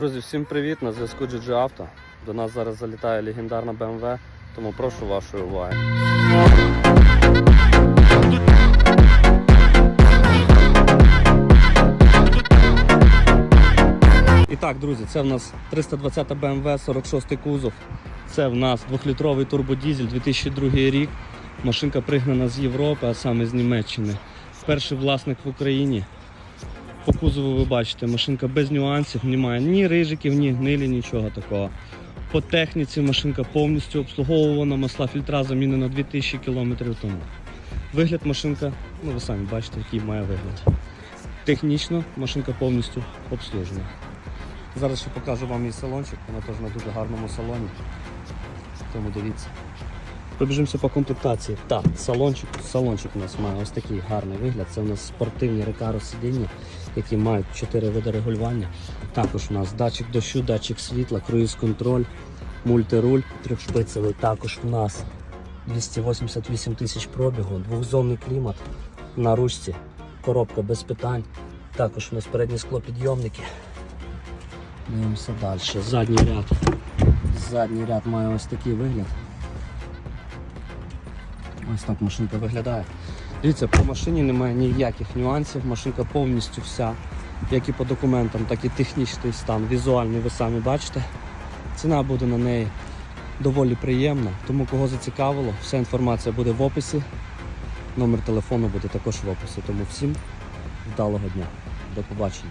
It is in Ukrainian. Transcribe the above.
Друзі, всім привіт! На зв'язку GG Auto. До нас зараз залітає легендарна BMW, тому прошу вашої уваги. І так, друзі, це в нас 320 BMW, 46 кузов. Це в нас 2-літровий турбодізель 2002 рік. Машинка пригнана з Європи, а саме з Німеччини. Перший власник в Україні. По кузову ви бачите, машинка без нюансів, немає ні рижиків, ні гнилі, нічого такого. По техніці машинка повністю обслуговувана, масла фільтра замінена 2000 км тому. Вигляд машинка, ну ви самі бачите, який має вигляд. Технічно машинка повністю обслужена. Зараз ще покажу вам її салончик, вона теж на дуже гарному салоні. Тому дивіться. Пробіжимося по комплектації. Так, салончик, салончик у нас має ось такий гарний вигляд. Це у нас спортивні рекаро сидіння, які мають 4 види регулювання. Також у нас датчик дощу, датчик світла, круїз-контроль, мультируль, трьохшпицевий. Також у нас 288 тисяч пробігу, двохзонний клімат на ручці, коробка без питань. Також у нас передні склопідйомники. Дивимося далі. Задній ряд. Задній ряд має ось такий вигляд. Ось так машинка виглядає. Дивіться, по машині немає ніяких нюансів. Машинка повністю вся, як і по документам, так і технічний стан, візуальний, ви самі бачите. Ціна буде на неї доволі приємна, тому кого зацікавило, вся інформація буде в описі. Номер телефону буде також в описі. Тому всім вдалого дня. До побачення.